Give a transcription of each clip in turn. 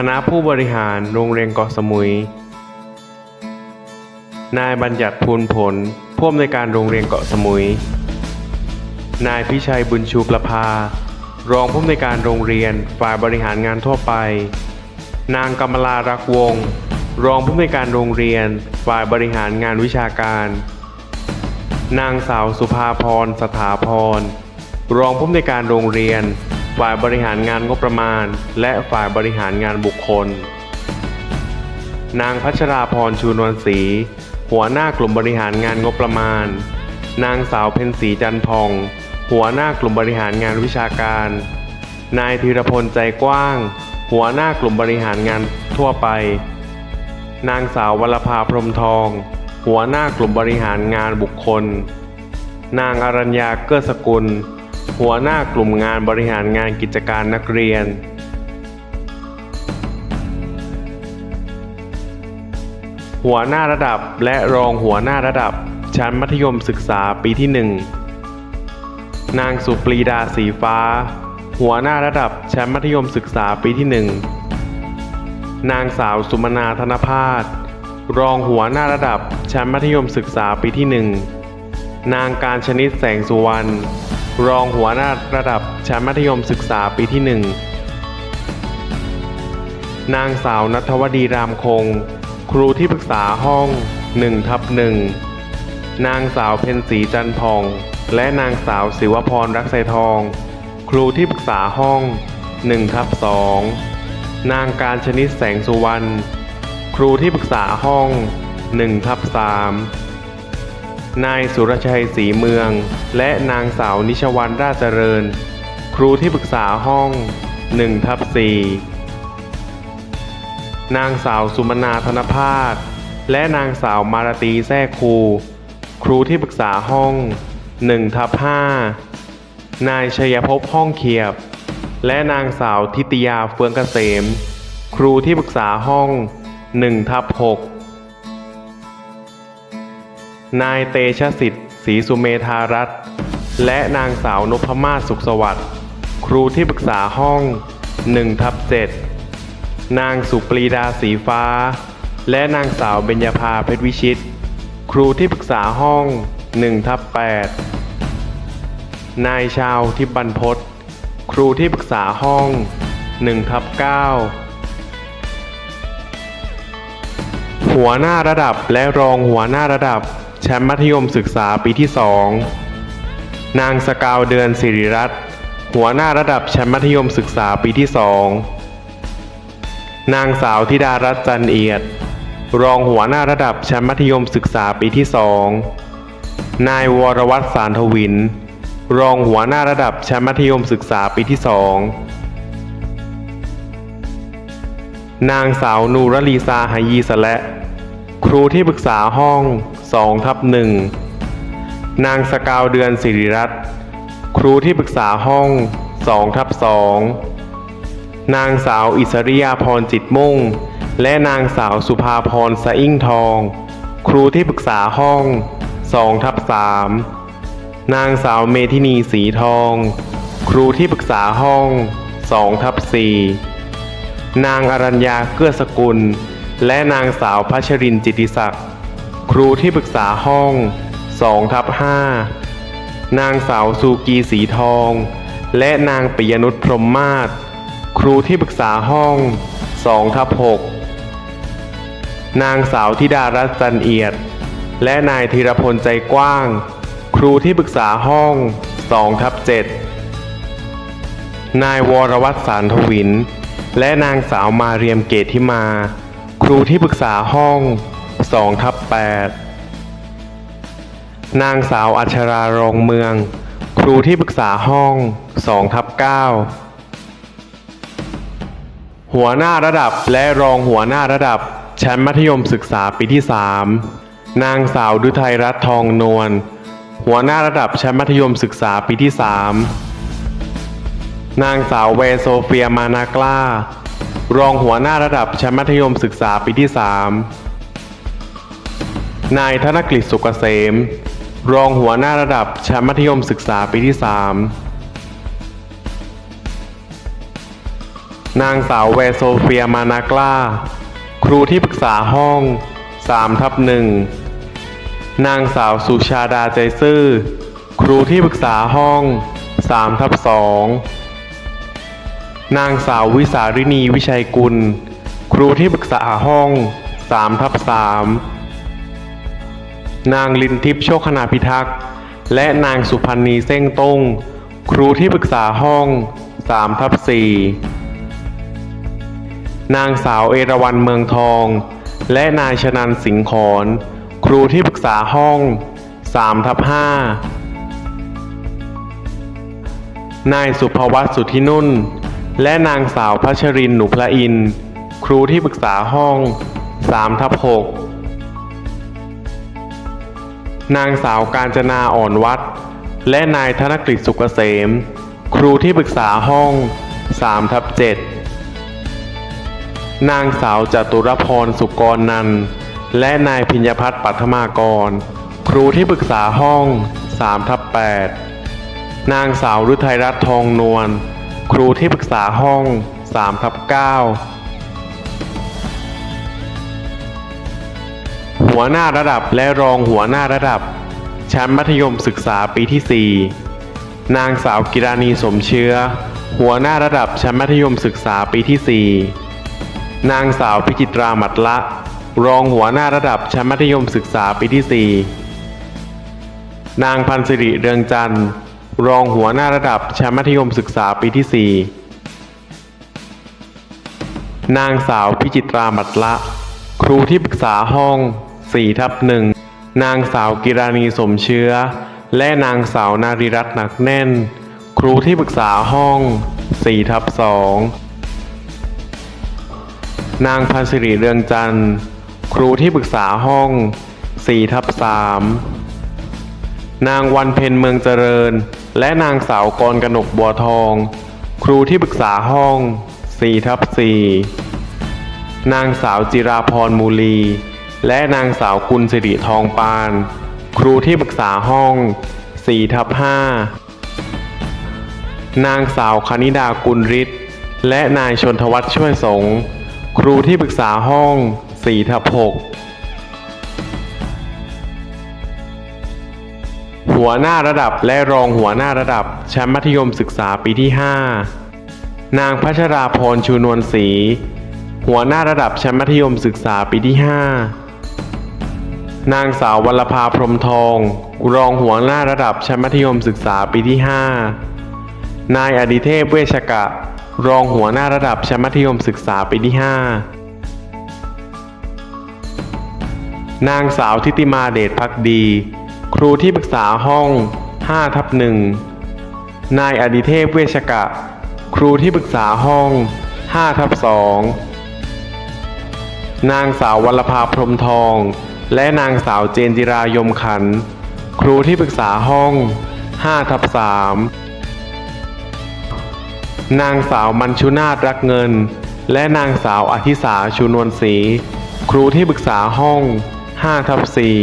คณะผู้บริหารโรงเรียนเกาะสมุย นายบัญญัติภูลผลผู้อำนวยการโรงเรียนเกาะสมุย นายพิชัยบุญชูประภา รองผู้อำนวยการโรงเรียนฝ่ายบริหารงานทั่วไป นางกำมลารักวงศ์รองผู้อำนวยการโรงเรียนฝ่ายบริหารงานวิชาการ นางสาวสุภาพรสถาพร รองผู้อำนวยการโรงเรียน ฝ่ายบริหารงานงบประมาณ และฝ่ายบริหารงานบุคคล นางพัชราพรชูนวลศรีหัวหน้ากลุ่มบริหารงานงบประมาณ นางสาวเพ็ญศรีจันทอง หัวหน้ากลุ่มบริหารงานวิชาการ นายธีรพลใจกว้าง หัวหน้ากลุ่มบริหารงานทั่วไป นางสาววรภาพรมทอง หัวหน้ากลุ่มบริหารงานบุคคล นางอรัญญาเกื้อสกุล หัวหน้ากลุ่มงานบริหารงานกิจการนักเรียน หัวหน้าระดับและรองหัวหน้าระดับ ชั้นมัธยมศึกษาปีที่ 1 นางสุปรีดาสีฟ้า หัวหน้าระดับชั้นมัธยมศึกษาปีที่ 1 นางสาวสุมนาธนพาสรองหัวหน้าระดับชั้นมัธยมศึกษาปีที่ 1 นางการชนิดแสงสุวรรณ รองหัวหน้าระดับชั้นมัธยมศึกษาปีที่ 1 นางสาวนัทวดีรามคง ครูที่ปรึกษาห้อง1ทับ1นางสาวเพ็ญศรีจันทอง และนางสาวศิวพรรักไสทอง ครูที่ปรึกษาห้อง1ทับ2นางการชนิดแสงสุวรรณ ครูที่ปรึกษาห้อง1ทับ3 นายสุรชัยศรีเมือง และนางสาวนิชวันราชเจริญ ครูที่ปรึกษาห้อง1ทับ4นางสาวสุมนาธนพาสและนางสาวมารตีแท้ครู ครูที่ปรึกษาห้อง1ทับ5นายชัยภพห้องเขียบ และนางสาวทิตยาเฟืองเกษม ครูที่ปรึกษาห้อง1ทับ6 นายเตชะสิทธิ์ศรีสุเมธารัตน์และนางสาวนพมาศสุขสวัสดิ์ครูที่ปรึกษาห้อง1ทับ7นางสุปรีดาสีฟ้า และนางสาวเบญญาภาเพชรวิชิต ครูที่ปรึกษาห้อง1ทับ8นายชาวทิบรรพศครูที่ปรึกษาห้อง1ทับ9หัวหน้าระดับและรองหัวหน้าระดับ แชั้นมัธยมศึกษาปีที่ 2 นางสกาวเดือนสิริรัตน์หัวหน้าระดับแชั้นมัธยมศึกษาปีที่ 2 นางสาวธิดารัตน์จันเอียด รองหัวหน้าระดับแชั้นมัธยมศึกษาปีที่ 2 นายวรวัตรสารทวิน รองหัวหน้าระดับแชั้นมัธยมศึกษาปีที่ 2 นางสาวนูรลีซาหายีสะและ ครูที่ปรึกษาห้อง 2ทับ1นางสกาวเดือนสิริรัตน์ครูที่ปรึกษาห้อง2ทับ2นางสาวอิสริยาพรจิตมุ่ง และนางสาวสุภาพรสะอิ่งทอง ครูที่ปรึกษาห้อง2ทับ3นางสาวเมธินีสีทอง ครูที่ปรึกษาห้อง2ทับ4นางอรัญญาเกื้อสกุล และนางสาวพัชรินจิตติศักดิ์ ครูที่ปรึกษาห้อง2ทับ5นางสาวซูกีสีทอง และนางปิยนุชพรหมมาศครูที่ปรึกษาห้อง2ทับ6นางสาวธิดารัตน์จันเอียด และนายธีรพลใจกว้าง ครูที่ปรึกษาห้อง2ทับ7นายวรวัตรสารทวิน และนางสาวมาเรียมเกตทิมา ครูที่ปรึกษาห้อง 2ทับ8นางสาวอัชรารงเมือง ครูที่ปรึกษาห้อง2ทับ9หัวหน้าระดับและรองหัวหน้าระดับ ชั้นมัธยมศึกษาปีที่ 3 นางสาวดุทัยรัตน์ทองนวลหัวหน้าระดับชั้นมัธยมศึกษาปีที่ 3 นางสาวเวโซเฟียมานากล้า รองหัวหน้าระดับชั้นมัธยมศึกษาปีที่ 3 นายธนกฤษสุกเกษม รองหัวหน้าระดับชั้นมัธยมศึกษาปีที่ 3 นางสาวแวร์โซเฟียมานากล้า ครูที่ปรึกษาห้อง3ทับหนึ่งนางสาวสุชาดาใจซื่อ ครูที่ปรึกษาห้อง3ทับสองนางสาววิสารินีวิชัยกุล ครูที่ปรึกษาห้อง3ทับสาม นางลินทิพย์โชคคณาพิทักษ์ และนางสุพันธ์นีเส้งต้ง ครูที่ปรึกษาห้อง3ทับสี่นางสาวเอราวันเมืองทอง และนายชนันสิงห์ขอนครูที่ปรึกษาห้อง3ทับห้านายสุภวัตสุทธินุ่น และนางสาวพัชรินหนูพระอิน ครูที่ปรึกษาห้อง3ทับ6 นางสาวการจนาอ่อนวัด และนายธนกฤษสุกเกษม ครูที่ปรึกษาห้อง3ทับ7นางสาวจตุรพรสุกรนัน และนายพิญญพัฒน์ปัทมากร ครูที่ปรึกษาห้อง3ทับ8นางสาวฤทัยรัตน์ทองนวล ครูที่ปรึกษาห้อง3ทับ9 หัวหน้าระดับและรองหัวหน้าระดับ ชั้นมัธยมศึกษาปีที่ 4 นางสาวกิรานีสมเชื้อ หัวหน้าระดับชั้นมัธยมศึกษาปีที่ 4 นางสาวพิจิตราหมัดละ รองหัวหน้าระดับชั้นมัธยมศึกษาปีที่ 4 นางพันสิริเรืองจันทร์ รองหัวหน้าระดับชั้นมัธยมศึกษาปีที่ 4 นางสาวพิจิตราหมัดละ ครูที่ปรึกษาห้อง 4ทับหนึ่งนางสาวกิรานีสมเชื้อ และนางสาวนารีรัตน์หนักแน่น ครูที่ปรึกษาห้อง4ทับสองนางพันสิริเรืองจันทร์ ครูที่ปรึกษาห้อง4ทับสามนางวันเพ็ญเมืองเจริญ และนางสาวกรกนกบัวทอง ครูที่ปรึกษาห้อง4ทับสี่นางสาวจิราพรมูลี และนางสาวกุลสิริทองปาน ครูที่ปรึกษาห้อง4ทับ5นางสาวคณิดากุลฤทธิ์และนายชนทวัฒน์ช่วยสงครูที่ปรึกษาห้อง4ทับ6หัวหน้าระดับและรองหัวหน้าระดับชั้นมัธยมศึกษาปีที่ 5 นางพัชราพรชูนวลศรีหัวหน้าระดับชั้นมัธยมศึกษาปีที่ 5 นางสาววรภาพรหมทอง รองหัวหน้าระดับชั้นมัธยมศึกษาปีที่ 5 นายอดิเทพเวชกะ รองหัวหน้าระดับชั้นมัธยมศึกษาปีที่ 5 นางสาวทิติมาเดชพักดี ครูที่ปรึกษาห้อง5ทับหนึ่งนายอดิเทพเวชกะ ครูที่ปรึกษาห้อง5ทับสองนางสาววรภาพรหมทอง และนางสาวเจนจิรายมขัน ครูที่ปรึกษาห้อง5ทับสามนางสาวมัญชุนาตรักเงิน และนางสาวอธิสาชูนวลศรีครูที่ปรึกษาห้อง5ทับสี่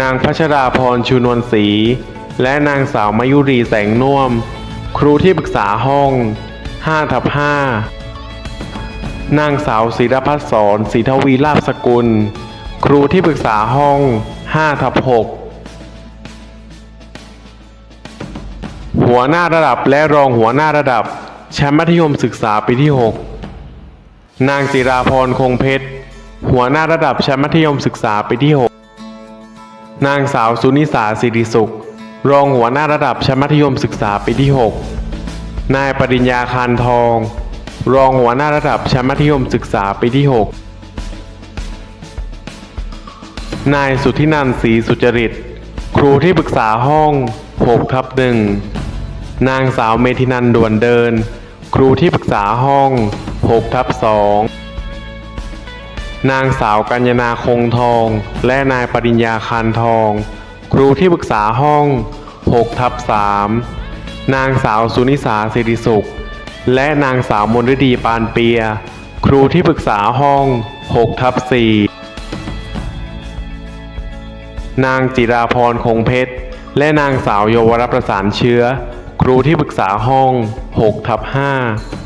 นางพัชราพรชูนวลศรีและนางสาวมายุรีแสงน่วม ครูที่ปรึกษาห้อง5ทับ5 นางสาวศิรพัฒน์สอนศรีทวีลาภสกุล ครูที่ปรึกษาห้อง5ทับ6หัวหน้าระดับและรองหัวหน้าระดับ ชั้นมัธยมศึกษาปีที่ 6 นางจิราพรคงเพชร หัวหน้าระดับชั้นมัธยมศึกษาปีที่ 6 นางสาวสุนิสาสิริสุข รองหัวหน้าระดับชั้นมัธยมศึกษาปีที่ 6 นายปริญญาคารทอง รองหัวหน้าระดับชั้นมัธยมศึกษาปีที่ 6 นายสุทธินันท์ศรีสุจริต ครูที่ปรึกษาห้อง6ทับหนึ่งนางสาวเมธินันด่วนเดิน ครูที่ปรึกษาห้อง6ทับสองนางสาวกัญญนาคงทอง และนายปริญญาคารทอง ครูที่ปรึกษาห้อง6ทับสามนางสาวสุนิสาสิริสุข และนางสาวมนฤดีปานเปีย ครูที่ปรึกษาห้อง6ทับสี่นางจิราพรคงเพชร และนางสาวโยวรประสานเชื้อ ครูครูที่ปรึกษาห้อง6ทับ5